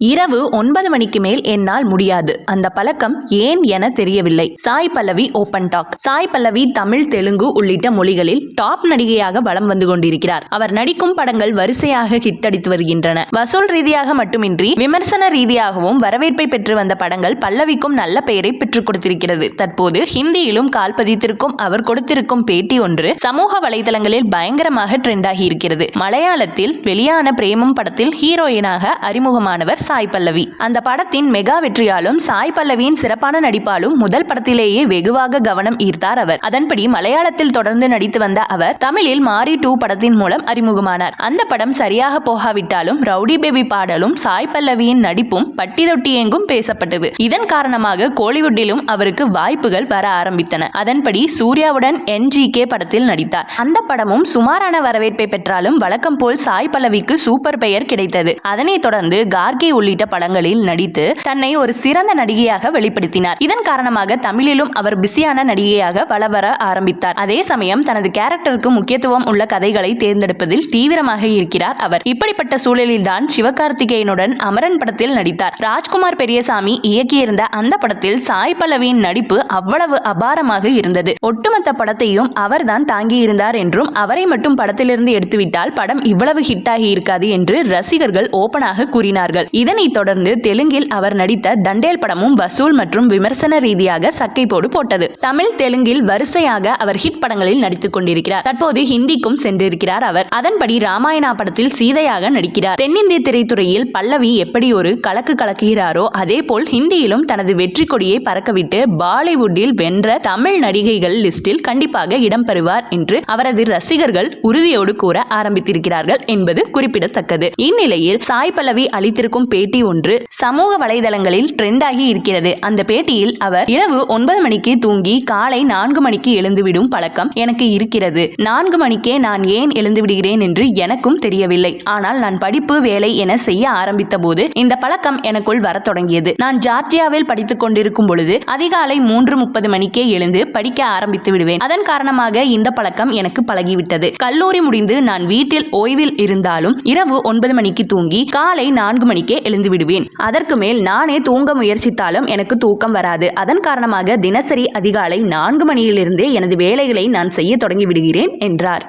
இரவு ஒன்பது மணிக்கு மேல் என்னால் முடியாது. அந்த பழக்கம் ஏன் என தெரியவில்லை. Sai Pallavi open talk. Sai Pallavi Tamil Telugu உள்ளிட்ட மொழிகளில் டாப் நடிகையாக வலம் வந்து கொண்டிருக்கிறார். அவர் நடிக்கும் படங்கள் வரிசையாக ஹிட் அடித்து வருகின்றன. வசூல் ரீதியாக மட்டுமின்றி விமர்சன ரீதியாகவும் வரவேற்பை பெற்று வந்த படங்கள் பல்லவிக்கும் நல்ல பெயரை பெற்றுக் கொடுத்திருக்கிறது. தற்போது ஹிந்தியிலும் கால் பதித்திருக்கும் அவர் கொடுத்திருக்கும் பேட்டி ஒன்று சமூக வலைதளங்களில் பயங்கரமாக ட்ரெண்ட் ஆகி இருக்கிறது. மலையாளத்தில் வெளியான பிரேமம் படத்தில் ஹீரோயினாக அறிமுகமானவர் சாய் பல்லவி. அந்த படத்தின் மெகா வெற்றியாலும் சாய் பல்லவியின் சிறப்பான நடிப்பாலும் முதல் படத்திலேயே வெகுவாக கவனம் ஈர்த்தார் அவர். அதன்படி மலையாளத்தில் தொடர்ந்து நடித்து வந்த அவர் தமிழில் மாரி டூ படத்தின் மூலம் அறிமுகமானார். அந்த படம் சரியாக போகாவிட்டாலும் ரவுடி பேபி பாடலும் சாய் பல்லவியின் நடிப்பும் பட்டி தொட்டி எங்கும் பேசப்பட்டது. இதன் காரணமாக கோலிவுட்டிலும் அவருக்கு வாய்ப்புகள் வர ஆரம்பித்தன. அதன்படி சூர்யாவுடன் என்ஜிகே படத்தில் நடித்தார். அந்த படமும் சுமாரான வரவேற்பை பெற்றாலும் வழக்கம் போல் சாய் பல்லவிக்கு சூப்பர் பெயர் கிடைத்தது. அதனைத் தொடர்ந்து கார்கே உள்ளிட்ட படங்களில் நடித்து தன்னை ஒரு சிறந்த நடிகையாக வெளிப்படுத்தினார். இதன் காரணமாக தமிழிலும் அவர் பிஸியான நடிகையாக வள வர ஆரம்பித்தார். அதே சமயம் தனது கேரக்டருக்கு முக்கியத்துவம் உள்ள கதைகளை தேர்ந்தெடுப்பதில் தீவிரமாக இருக்கிறார் அவர். இப்படிப்பட்ட சூழலில்தான் சிவகார்த்திகேயனுடன் அமரன் படத்தில் நடித்தார். ராஜ்குமார் பெரியசாமி இயக்கியிருந்த அந்த படத்தில் சாய் பல்லவியின் நடிப்பு அவ்வளவு அபாரமாக இருந்தது. ஒட்டுமொத்த படத்தையும் அவர்தான் தாங்கியிருந்தார் என்றும் அவரை மட்டும் படத்திலிருந்து எடுத்துவிட்டால் படம் இவ்வளவு ஹிட் ஆகி இருக்காது என்று ரசிகர்கள் ஓபனாக கூறினார்கள். இதனைத் தொடர்ந்து தெலுங்கில் அவர் நடித்த தண்டேல் படமும் வசூல் மற்றும் விமர்சன ரீதியாக சக்கை போடு போட்டது. தமிழ் தெலுங்கில் வரிசையாக அவர் ஹிட் படங்களில் நடித்துக் கொண்டிருக்கிறார். தற்போது ஹிந்திக்கும் சென்றிருக்கிறார் அவர். அதன்படி ராமாயணா படத்தில் சீதையாக நடிக்கிறார். தென்னிந்திய திரைத்துறையில் பல்லவி எப்படி ஒரு கலக்கு கலக்குகிறாரோ அதே போல் ஹிந்தியிலும் தனது வெற்றி கொடியை பறக்கவிட்டு பாலிவுட்டில் வென்ற தமிழ் நடிகைகள் லிஸ்டில் கண்டிப்பாக இடம்பெறுவார் என்று அவரது ரசிகர்கள் உறுதியோடு கூற ஆரம்பித்திருக்கிறார்கள் என்பது குறிப்பிடத்தக்கது. இந்நிலையில் சாய் பல்லவி அளித்திருக்கும் பேட்டி ஒன்று சமூக வலைதளங்களில் ட்ரெண்ட் ஆகி இருக்கிறது. அந்த பேட்டியில் அவர் இரவு ஒன்பது மணிக்கு தூங்கி காலை நான்கு மணிக்கு எழுந்துவிடும் பழக்கம் எனக்கு இருக்கிறது. நான்கு மணிக்கே நான் ஏன் எழுந்து விடுகிறேன் என்று எனக்கும் தெரியவில்லை. ஆனால் நான் படிப்பு வேலை என செய்ய ஆரம்பித்த போது இந்த பழக்கம் எனக்குள் வரத் தொடங்கியது. நான் ஜார்ஜியாவில் படித்துக் கொண்டிருக்கும் பொழுது அதிகாலை மூன்று முப்பது மணிக்கே எழுந்து படிக்க ஆரம்பித்து விடுவேன். அதன் காரணமாக இந்த பழக்கம் எனக்கு பழகிவிட்டது. கல்லூரி முடிந்து நான் வீட்டில் ஓய்வில் இருந்தாலும் இரவு ஒன்பது மணிக்கு தூங்கி காலை நான்கு மணிக்கே எழுந்து விடுவேன். அதற்கு மேல் நானே தூங்க முயற்சித்தாலும் எனக்கு தூக்கம் வராது. அதன் காரணமாக தினசரி அதிகாலை நான்கு மணியிலிருந்தே எனது வேலைகளை நான் செய்ய தொடங்கி விடுகிறேன் என்றார்.